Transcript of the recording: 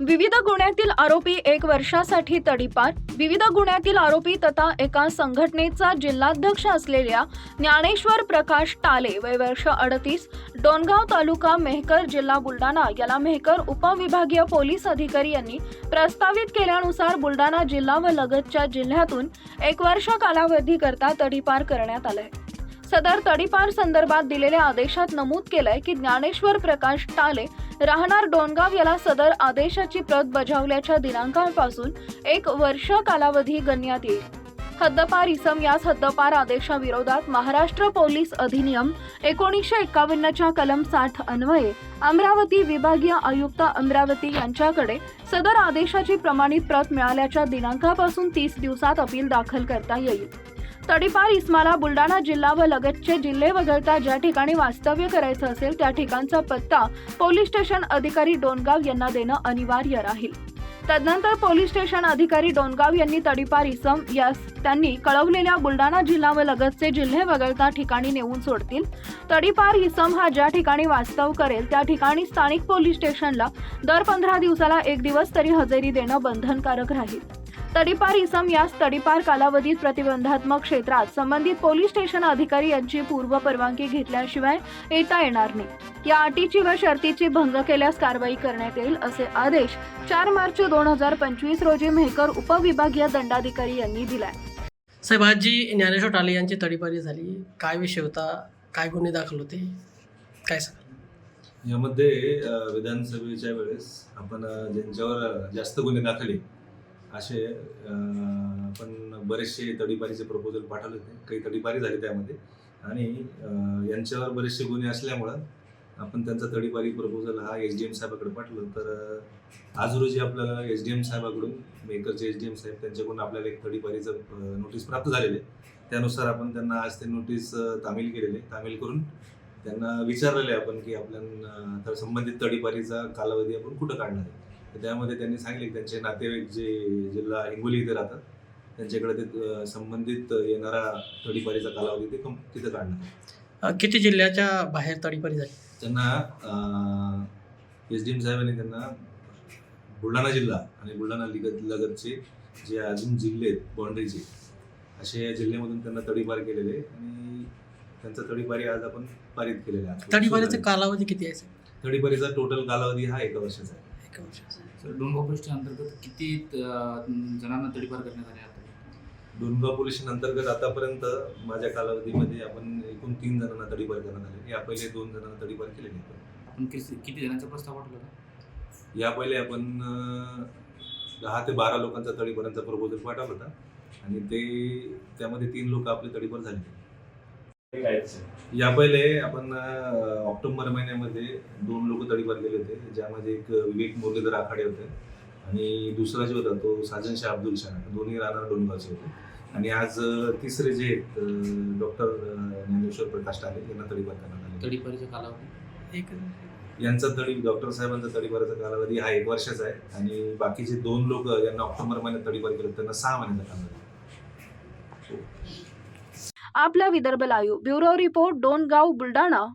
विविध गुन्ह्यातील आरोपी एक वर्षासाठी तडीपार. विविध गुन्ह्यातील आरोपी तथा एका संघटनेचा जिल्हाध्यक्ष असलेल्या ज्ञानेश्वर प्रकाश टाले वय वर्ष अडतीस. डोनगाव तालुका मेहकर जिल्हा बुलढाणा याला मेहकर उपविभागीय पोलीस अधिकारी यांनी प्रस्तावित केल्यानुसार बुलढाणा जिल्हा व लगतच्या जिल्ह्यातून एक वर्ष कालावधीकरता तडीपार करण्यात आलाय. सदर तडीपार संदर्भात दिलेल्या आदेशात नमूद केलंय की ज्ञानेश्वर प्रकाश टाले राहणार डोणगाव याला सदर आदेशाची प्रत बजावल्याच्या दिनांकापासून एक वर्ष कालावधी गणण्यात येईल. हद्दपार इसम यास हद्दपार आदेशाविरोधात महाराष्ट्र पोलीस अधिनियम एकोणीसशे एकावन्नच्या कलम साठ अन्वये अमरावती विभागीय आयुक्त अमरावती यांच्याकडे सदर आदेशाची प्रमाणित प्रत मिळाल्याच्या दिनांकापासून तीस दिवसात अपील दाखल करता येईल. तडीपार इस्माला बुलढाणा जिल्हा व लगतचे जिल्हे वगळता ज्या ठिकाणी वास्तव्य करायचं असेल त्या ठिकाणचा पत्ता पोलीस स्टेशन अधिकारी डोनगाव यांना देणं अनिवार्य राहील. तदनंतर पोलीस स्टेशन अधिकारी डोनगाव यांनी तडीपार इसम यास त्यांनी कळवलेल्या बुलढाणा जिल्हा व लगतचे जिल्हे वगळता ठिकाणी नेऊन सोडतील. तडीपार इसम हा ज्या ठिकाणी वास्तव करेल त्या ठिकाणी स्थानिक पोलीस स्टेशनला दर पंधरा दिवसाला एक दिवस तरी हजेरी देणं बंधनकारक राहील. तडीपार इसम यास तडीपार कालावधीत प्रतिबंधात्मक क्षेत्रात संबंधित पोलीस स्टेशन अधिकारी यांची पूर्व परवानगी घेतल्याशिवाय येता येणार नाही. या अटीची व शर्तीची भंग केल्यास कारवाई करण्यात येईल असे आदेश चार मार्च दोन हजार पंचवीस रोजी मेहकर उपविभागीय दंडाधिकारी यांनी दिलाय. साहेब आज जी ज्ञानेश्वर टाले यांची तडीपारी झाली काय विषय होता? काय गुन्हे दाखल होते? काय सांगा यामध्ये विधानसभेच्या वेळेस आपण ज्यांच्यावर जास्त गुन्हे दाखले असे आपण बरेचसे तडीपारीचे प्रपोजल पाठवले होते. काही तडीपारी झाली त्यामध्ये. आणि यांच्यावर बरेचसे गुन्हे असल्यामुळं आपण त्यांचा तडीपारी प्रपोजल हा एच डी एम साहेबाकडे पाठवलं. तर आज रोजी आपल्याला एच डी एम साहेबाकडून मेकरचे एच डी एम साहेब त्यांच्याकडून आपल्याला एक तडीपारीचं नोटीस प्राप्त झालेले. त्यानुसार आपण त्यांना आज ते नोटीस तामील केलेले. तामील करून त्यांना विचारलेले आपण की आपल्या संबंधित तडीपारीचा कालावधी आपण कुठं काढणार आहे? तर त्यामध्ये त्यांनी सांगितले की त्यांचे नातेवाईक जे जिल्हा हिंगोली इथे राहतात त्यांच्याकडे ते संबंधित येणारा तडीपारीचा कालावधी ते कम तिथं काढणार. किती जिल्ह्याच्या बाहेर तडीपारी झाली? त्यांना एस डी एम साहेबांनी त्यांना बुलढाणा जिल्हा आणि बुलढाणा लिगत लगतचे जे अजून जिल्हे आहेत बाँड्रीचे असे या जिल्ह्यामधून त्यांना तडीपार केलेले आणि त्यांचा तडीपारी आज आपण पारित केलेला आहे. तडीपारीचा कालावधी किती आहे? तडीपारीचा टोटल कालावधी हा एका वर्षाचा आहे. डोंगराव पोलीस स्टेशन अंतर्गत किती जणांना तडीपार करण्यात आले आता? डोनगाव पोलीस अंतर्गत आतापर्यंत माझ्या कालावधीमध्ये आपण एकूण तीन जणांना तडीपार करण्यात आले. या पहिले दोन जणांना तडीपार केलेली आहे आपण किती किती जणांचा प्रस्ताव पाठवला होता? या पहिले आपण दहा ते बारा लोकांचा तडीपारांचा प्रपोजल पाठवला होता. आणि ते त्यामध्ये तीन लोक आपले तडीपार झाले. या पहिले आपण ऑक्टोबर महिन्यामध्ये दोन लोक तडीपार केले होते ज्यामध्ये एक विवेक मुरलीधर आखाडे होते आणि दुसरा जो होता तो साजन शाह अब्दुल शाह दोन्ही राहणार डोनगावचे होते. आणि आज तिसरे जे आहेत डॉक्टर ज्ञानेश्वर प्रकाश टाले यांना तडीपार करण्यात आले. तडीपारीचा कालावधी? एक यांचा तडी डॉक्टर साहेबांचा तडीपाराचा कालावधी हा एक वर्षाचा आहे. आणि बाकीचे दोन लोक ज्यांना ऑक्टोबर महिन्यात तडीपार केलं त्यांना सहा महिन्याचा कालावधी. आपला Vidarbha live. Bureau report Dongaon Buldhana.